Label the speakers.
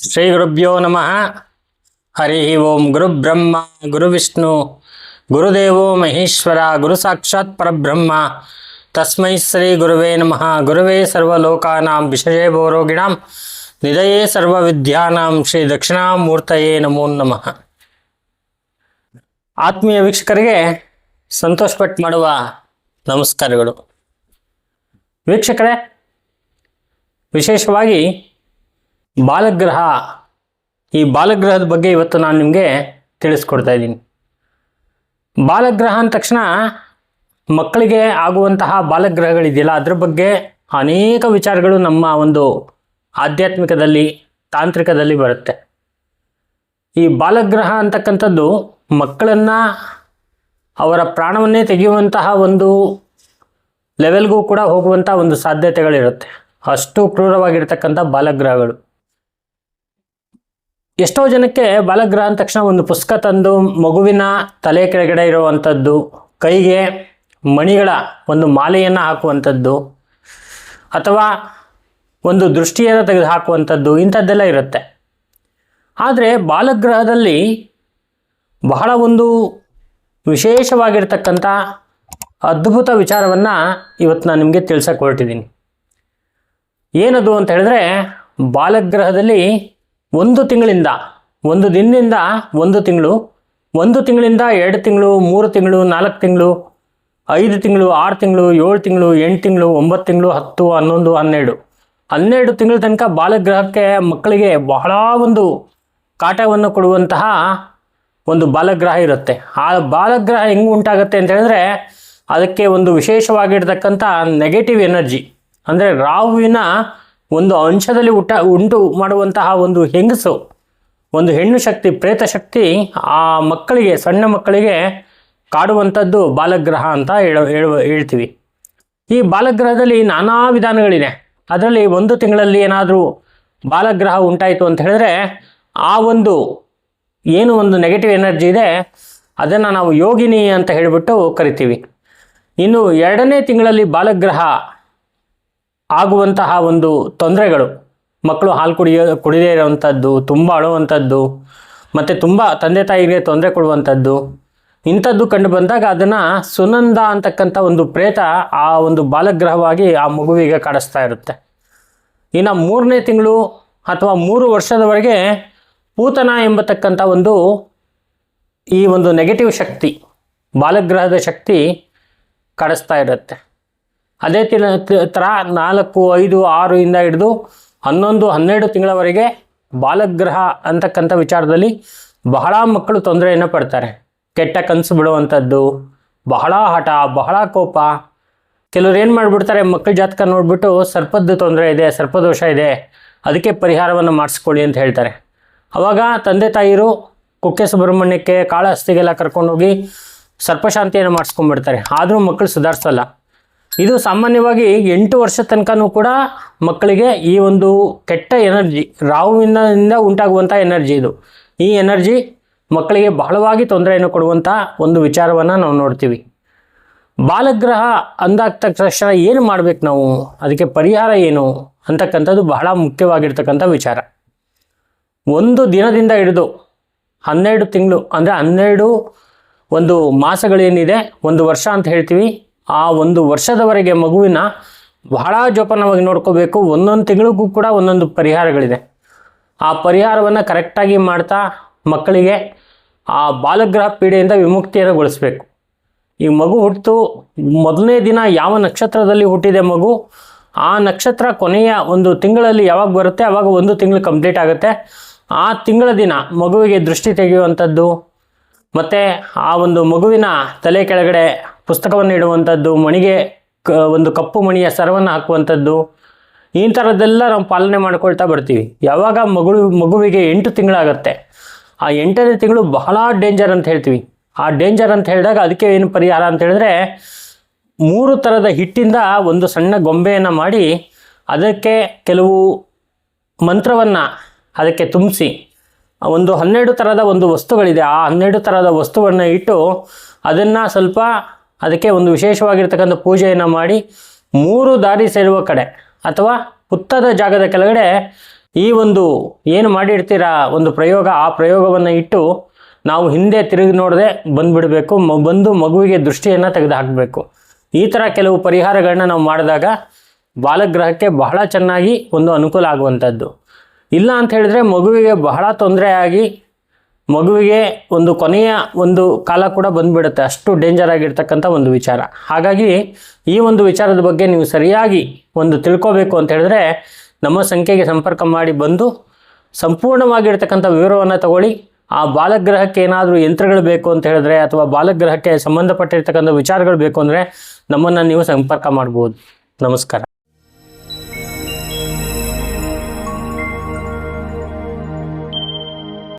Speaker 1: ಶ್ರೀ ಗುರುಭ್ಯೋ ನಮಃ. ಹರಿ ಓಂ ಗುರುಬ್ರಹ್ಮ ಗುರು ವಿಷ್ಣು, ಗುರುದೇವೋ ಮಹೇಶ್ವರ, ಗುರು ಸಾಕ್ಷಾತ್ ಪರಬ್ರಹ್ಮ. ತಸ್ಮೈ ಶ್ರೀ ಗುರುವೇ ನಮಃ. ಗುರುವೇ ಸರ್ವಲೋಕಾನಾಂ ವಿಷಯೇ ಭೋರೋಗಿಣಾಂ ನಿಧಯೇ ಸರ್ವವಿದ್ಯಾನಾಂ ಶ್ರೀ ದಕ್ಷಿಣಾಮೂರ್ತಯೇ ನಮೋ ನಮಃ. ಆತ್ಮೀಯ ವೀಕ್ಷಕರಿಗೆ ಸಂತೋಷ ಮಾಡುವ ನಮಸ್ಕಾರಗಳು. ವೀಕ್ಷಕರೇ, ವಿಶೇಷವಾಗಿ ಬಾಲಗ್ರಹ, ಈ ಬಾಲಗ್ರಹದ ಬಗ್ಗೆ ಇವತ್ತು ನಾನು ನಿಮಗೆ ತಿಳಿಸ್ಕೊಡ್ತಾ ಇದ್ದೀನಿ. ಬಾಲಗ್ರಹ ಅಂದ ತಕ್ಷಣ ಮಕ್ಕಳಿಗೆ ಆಗುವಂತಹ ಬಾಲಗ್ರಹಗಳಿದೆಯಲ್ಲ, ಅದ್ರ ಬಗ್ಗೆ ಅನೇಕ ವಿಚಾರಗಳು ನಮ್ಮ ಒಂದು ಆಧ್ಯಾತ್ಮಿಕದಲ್ಲಿ, ತಾಂತ್ರಿಕದಲ್ಲಿ ಬರುತ್ತೆ. ಈ ಬಾಲಗ್ರಹ ಅಂತಕ್ಕಂಥದ್ದು ಮಕ್ಕಳನ್ನು ಅವರ ಪ್ರಾಣವನ್ನೇ ತೆಗೆಯುವಂತಹ ಒಂದು ಲೆವೆಲ್ಗೂ ಕೂಡ ಹೋಗುವಂಥ ಒಂದು ಸಾಧ್ಯತೆಗಳಿರುತ್ತೆ. ಅಷ್ಟು ಕ್ರೂರವಾಗಿರ್ತಕ್ಕಂಥ ಬಾಲಗ್ರಹಗಳು. ಎಷ್ಟೋ ಜನಕ್ಕೆ ಬಾಲಗ್ರಹ ಅಂದ ತಕ್ಷಣ ಒಂದು ಪುಸ್ತಕ ತಂದು ಮಗುವಿನ ತಲೆ ಕೆಳಗಡೆ ಇರುವಂಥದ್ದು, ಕೈಗೆ ಮಣಿಗಳ ಒಂದು ಮಾಲೆಯನ್ನು ಹಾಕುವಂಥದ್ದು, ಅಥವಾ ಒಂದು ದೃಷ್ಟಿಯನ್ನು ತೆಗೆದು ಹಾಕುವಂಥದ್ದು ಇಂಥದ್ದೆಲ್ಲ ಇರುತ್ತೆ. ಆದರೆ ಬಾಲಗ್ರಹದಲ್ಲಿ ಬಹಳ ಒಂದು ವಿಶೇಷವಾಗಿರ್ತಕ್ಕಂಥ ಅದ್ಭುತ ವಿಚಾರವನ್ನು ಇವತ್ತು ನಾನು ನಿಮಗೆ ತಿಳಿಸಕ್ಕೆ ಹೊರಟಿದ್ದೀನಿ. ಏನದು ಅಂತ ಹೇಳಿದ್ರೆ, ಬಾಲಗ್ರಹದಲ್ಲಿ ಒಂದು ತಿಂಗಳಿಂದ, ಒಂದು ದಿನದಿಂದ ಒಂದು ತಿಂಗಳು, ಒಂದು ತಿಂಗಳಿಂದ ಎರಡು ತಿಂಗಳು, ಮೂರು ತಿಂಗಳು, ನಾಲ್ಕು ತಿಂಗಳು, ಐದು ತಿಂಗಳು, ಆರು ತಿಂಗಳು, ಏಳು ತಿಂಗಳು, ಎಂಟು ತಿಂಗಳು, ಒಂಬತ್ತು ತಿಂಗಳು, ಹತ್ತು, ಹನ್ನೊಂದು, ಹನ್ನೆರಡು. ಹನ್ನೆರಡು ತಿಂಗಳ ತನಕ ಬಾಲಗ್ರಹಕ್ಕೆ ಮಕ್ಕಳಿಗೆ ಬಹಳ ಒಂದು ಕಾಟವನ್ನು ಕೊಡುವಂತಹ ಒಂದು ಬಾಲಗ್ರಹ ಇರುತ್ತೆ. ಆ ಬಾಲಗ್ರಹ ಹೆಂಗೆ ಉಂಟಾಗುತ್ತೆ ಅಂತ ಹೇಳಿದ್ರೆ, ಅದಕ್ಕೆ ಒಂದು ವಿಶೇಷವಾಗಿರ್ತಕ್ಕಂಥ ನೆಗೆಟಿವ್ ಎನರ್ಜಿ ಅಂದರೆ ರಾಹುವಿನ ಒಂದು ಅಂಶದಲ್ಲಿ ಉಂಟ ಉಂಟು ಮಾಡುವಂತಹ ಒಂದು ಹೆಂಗಸು, ಒಂದು ಹೆಣ್ಣು ಶಕ್ತಿ, ಪ್ರೇತ ಶಕ್ತಿ, ಆ ಮಕ್ಕಳಿಗೆ, ಸಣ್ಣ ಮಕ್ಕಳಿಗೆ ಕಾಡುವಂಥದ್ದು ಬಾಲಗ್ರಹ ಅಂತ ಹೇಳ, ಹೇಳುವ, ಹೇಳ್ತೀವಿ. ಈ ಬಾಲಗ್ರಹದಲ್ಲಿ ನಾನಾ ವಿಧಾನಗಳಿದೆ ಅದರಲ್ಲಿ ಒಂದು ತಿಂಗಳಲ್ಲಿ ಏನಾದರೂ ಬಾಲಗ್ರಹ ಉಂಟಾಯಿತು ಅಂತ ಹೇಳಿದ್ರೆ, ಆ ಒಂದು ಏನು ಒಂದು ನೆಗೆಟಿವ್ ಎನರ್ಜಿ ಇದೆ, ಅದನ್ನು ನಾವು ಯೋಗಿನಿ ಅಂತ ಹೇಳಿಬಿಟ್ಟು ಕರಿತೀವಿ. ಇನ್ನು ಎರಡನೇ ತಿಂಗಳಲ್ಲಿ ಬಾಲಗ್ರಹ ಆಗುವಂತಹ ಒಂದು ತೊಂದರೆಗಳು. ಮಕ್ಕಳು ಹಾಲು ಕುಡಿಯೋ, ಕುಡಿದೇ ಇರೋವಂಥದ್ದು ತುಂಬ ಅಳುವಂಥದ್ದು ಮತ್ತು ತುಂಬ ತಂದೆ ತಾಯಿಗೆ ತೊಂದರೆ ಕೊಡುವಂಥದ್ದು ಇಂಥದ್ದು ಕಂಡು ಬಂದಾಗ ಅದನ್ನು ಸುನಂದ ಅಂತಕ್ಕಂಥ ಒಂದು ಪ್ರೇತ ಆ ಒಂದು ಬಾಲಗ್ರಹವಾಗಿ ಆ ಮಗುವಿಗೆ ಕಾಡಿಸ್ತಾ ಇರುತ್ತೆ. ಇನ್ನು ಮೂರನೇ ತಿಂಗಳು ಅಥವಾ ಮೂರು ವರ್ಷದವರೆಗೆ ಪೂತನ ಎಂಬತಕ್ಕಂಥ ಒಂದು ಈ ಒಂದು ನೆಗೆಟಿವ್ ಶಕ್ತಿ, ಬಾಲಗ್ರಹದ ಶಕ್ತಿ ಕಾಡಿಸ್ತಾ ಇರುತ್ತೆ. ಅದೇ ತಿಳ ಥರ ನಾಲ್ಕು, ಐದು, ಆರು ಇಂದ ಹಿಡಿದು ಹನ್ನೊಂದು, ಹನ್ನೆರಡು ತಿಂಗಳವರೆಗೆ ಬಾಲಗ್ರಹ ಅಂತಕ್ಕಂಥ ವಿಚಾರದಲ್ಲಿ ಬಹಳ ಮಕ್ಕಳು ತೊಂದರೆಯನ್ನು ಪಡ್ತಾರೆ. ಕೆಟ್ಟ ಕನಸು ಬಿಡುವಂಥದ್ದು, ಬಹಳ ಹಠ, ಬಹಳ ಕೋಪ. ಕೆಲವ್ರು ಏನು ಮಾಡಿಬಿಡ್ತಾರೆ ಮಕ್ಕಳ ಜಾತಕ ನೋಡಿಬಿಟ್ಟು ಸರ್ಪದ ತೊಂದರೆ ಇದೆ, ಸರ್ಪದೋಷ ಇದೆ, ಅದಕ್ಕೆ ಪರಿಹಾರವನ್ನು ಮಾಡಿಸ್ಕೊಳ್ಳಿ ಅಂತ ಹೇಳ್ತಾರೆ. ಅವಾಗ ತಂದೆ ತಾಯಿರು ಕುಕ್ಕೆ ಸುಬ್ರಹ್ಮಣ್ಯಕ್ಕೆ ಕಾಳಹಸ್ತಿಗೆಲ್ಲ ಕರ್ಕೊಂಡೋಗಿ ಸರ್ಪಶಾಂತಿಯನ್ನು ಮಾಡಿಸ್ಕೊಂಡ್ಬಿಡ್ತಾರೆ. ಆದರೂ ಮಕ್ಕಳು ಸುಧಾರಿಸಲ್ಲ. ಇದು ಸಾಮಾನ್ಯವಾಗಿ ಎಂಟು ವರ್ಷ ತನಕನೂ ಕೂಡ ಮಕ್ಕಳಿಗೆ ಈ ಒಂದು ಕೆಟ್ಟ ಎನರ್ಜಿ, ರಾಹುವಿನಿಂದ ಉಂಟಾಗುವಂಥ ಎನರ್ಜಿ ಇದು. ಈ ಎನರ್ಜಿ ಮಕ್ಕಳಿಗೆ ಬಹಳವಾಗಿ ತೊಂದರೆಯನ್ನು ಕೊಡುವಂಥ ಒಂದು ವಿಚಾರವನ್ನು ನಾವು ನೋಡ್ತೀವಿ. ಬಾಲಗ್ರಹ ಅಂದಾಗ ತಕ್ಷಣ ಏನು ಮಾಡಬೇಕು ನಾವು? ಅದಕ್ಕೆ ಪರಿಹಾರ ಏನು? ಅಂತಕ್ಕಂಥದ್ದು ಬಹಳ ಮುಖ್ಯವಾಗಿರ್ತಕ್ಕಂಥ ವಿಚಾರ. ಒಂದು ದಿನದಿಂದ ಹಿಡಿದು ಹನ್ನೆರಡು ತಿಂಗಳು, ಅಂದರೆ ಹನ್ನೆರಡು ಒಂದು ಮಾಸಗಳೇನಿದೆ, ಒಂದು ವರ್ಷ ಅಂತ ಹೇಳ್ತೀವಿ. ಆ ಒಂದು ವರ್ಷದವರೆಗೆ ಮಗುವಿನ ಬಹಳ ಜೋಪಾನವಾಗಿ ನೋಡ್ಕೋಬೇಕು. ಒಂದೊಂದು ತಿಂಗಳಿಗೂ ಕೂಡ ಒಂದೊಂದು ಪರಿಹಾರಗಳಿದೆ. ಆ ಪರಿಹಾರವನ್ನು ಕರೆಕ್ಟಾಗಿ ಮಾಡ್ತಾ ಮಕ್ಕಳಿಗೆ ಆ ಬಾಲಗ್ರಹ ಪೀಡೆಯಿಂದ ವಿಮುಕ್ತಿಯನ್ನು ಗೊಳಿಸ್ಬೇಕು. ಈ ಮಗು ಹುಟ್ಟಿತು ಮೊದಲನೇ ದಿನ ಯಾವ ನಕ್ಷತ್ರದಲ್ಲಿ ಹುಟ್ಟಿದೆ ಮಗು? ಆ ನಕ್ಷತ್ರ ಕೊನೆಯ ಒಂದು ತಿಂಗಳಲ್ಲಿ ಯಾವಾಗ ಬರುತ್ತೆ? ಆವಾಗ ಒಂದು ತಿಂಗಳು ಕಂಪ್ಲೀಟ್ ಆಗುತ್ತೆ. ಆ ತಿಂಗಳ ದಿನ ಮಗುವಿಗೆ ದೃಷ್ಟಿ ತೆಗೆಯುವಂಥದ್ದು. ಮತ್ತು ಆ ಒಂದು ಮಗುವಿನ ತಲೆ ಕೆಳಗಡೆ ಪುಸ್ತಕವನ್ನು ಇಡುವಂಥದ್ದು, ಮಣಿಗೆ ಕ, ಒಂದು ಕಪ್ಪು ಮಣಿಯ ಸರವನ್ನು ಹಾಕುವಂಥದ್ದು, ಈ ಥರದ್ದೆಲ್ಲ ನಾವು ಪಾಲನೆ ಮಾಡ್ಕೊಳ್ತಾ ಬರ್ತೀವಿ. ಯಾವಾಗ ಮಗಳು, ಮಗುವಿಗೆ ಎಂಟು ತಿಂಗಳಾಗತ್ತೆ, ಆ ಎಂಟನೇ ತಿಂಗಳು ಬಹಳ ಡೇಂಜರ್ ಅಂತ ಹೇಳ್ತೀವಿ. ಆ ಡೇಂಜರ್ ಅಂತ ಹೇಳಿದಾಗ ಅದಕ್ಕೆ ಏನು ಪರಿಹಾರ ಅಂತ ಹೇಳಿದ್ರೆ, ಮೂರು ಥರದ ಹಿಟ್ಟಿಂದ ಒಂದು ಸಣ್ಣ ಗೊಂಬೆಯನ್ನು ಮಾಡಿ, ಅದಕ್ಕೆ ಕೆಲವು ಮಂತ್ರವನ್ನು ಅದಕ್ಕೆ ತುಂಬಿಸಿ, ಒಂದು ಹನ್ನೆರಡು ಥರದ ಒಂದು ವಸ್ತುಗಳಿದೆ, ಆ ಹನ್ನೆರಡು ಥರದ ವಸ್ತುವನ್ನು ಇಟ್ಟು ಅದನ್ನು ಸ್ವಲ್ಪ ಅದಕ್ಕೆ ಒಂದು ವಿಶೇಷವಾಗಿರ್ತಕ್ಕಂಥ ಪೂಜೆಯನ್ನು ಮಾಡಿ ಮೂರು ದಾರಿ ಸೇರುವ ಕಡೆ ಅಥವಾ ಹುತ್ತದ ಜಾಗದ ಕೆಳಗಡೆ ಈ ಒಂದು ಏನು ಮಾಡಿರ್ತೀರಾ ಒಂದು ಪ್ರಯೋಗ, ಆ ಪ್ರಯೋಗವನ್ನು ಇಟ್ಟು ನಾವು ಹಿಂದೆ ತಿರುಗಿ ನೋಡದೆ ಬಂದುಬಿಡಬೇಕು, ಮ, ಬಂದು ಮಗುವಿಗೆ ದೃಷ್ಟಿಯನ್ನು ತೆಗೆದು ಹಾಕಬೇಕು ಈ ಥರ ಕೆಲವು ಪರಿಹಾರಗಳನ್ನ ನಾವು ಮಾಡಿದಾಗ ಬಾಲಗ್ರಹಕ್ಕೆ ಬಹಳ ಚೆನ್ನಾಗಿ ಒಂದು ಅನುಕೂಲ ಆಗುವಂಥದ್ದು. ಇಲ್ಲ ಅಂತ ಹೇಳಿದ್ರೆ ಮಗುವಿಗೆ ಬಹಳ ತೊಂದರೆಯಾಗಿ ಮಗುವಿಗೆ ಒಂದು ಕೊನೆಯ ಒಂದು ಕಾಲ ಕೂಡ ಬಂದ್ಬಿಡುತ್ತೆ. ಅಷ್ಟು ಡೇಂಜರ್ ಆಗಿರ್ತಕ್ಕಂಥ ಒಂದು ವಿಚಾರ. ಹಾಗಾಗಿ ಈ ಒಂದು ವಿಚಾರದ ಬಗ್ಗೆ ನೀವು ಸರಿಯಾಗಿ ಒಂದು ತಿಳ್ಕೋಬೇಕು ಅಂತ ಹೇಳಿದ್ರೆ ನಮ್ಮ ಸಂಖ್ಯೆಗೆ ಸಂಪರ್ಕ ಮಾಡಿ ಬಂದು ಸಂಪೂರ್ಣವಾಗಿರ್ತಕ್ಕಂಥ ವಿವರವನ್ನು ತಗೊಳ್ಳಿ. ಆ ಬಾಲಗ್ರಹಕ್ಕೆ ಏನಾದರೂ ಯಂತ್ರಗಳು ಬೇಕು ಅಂತ ಹೇಳಿದ್ರೆ ಅಥವಾ ಬಾಲಗ್ರಹಕ್ಕೆ ಸಂಬಂಧಪಟ್ಟಿರ್ತಕ್ಕಂಥ ವಿಚಾರಗಳು ಬೇಕು ಅಂದರೆ ನಮ್ಮನ್ನು ನೀವು ಸಂಪರ್ಕ ಮಾಡ್ಬೋದು. ನಮಸ್ಕಾರ.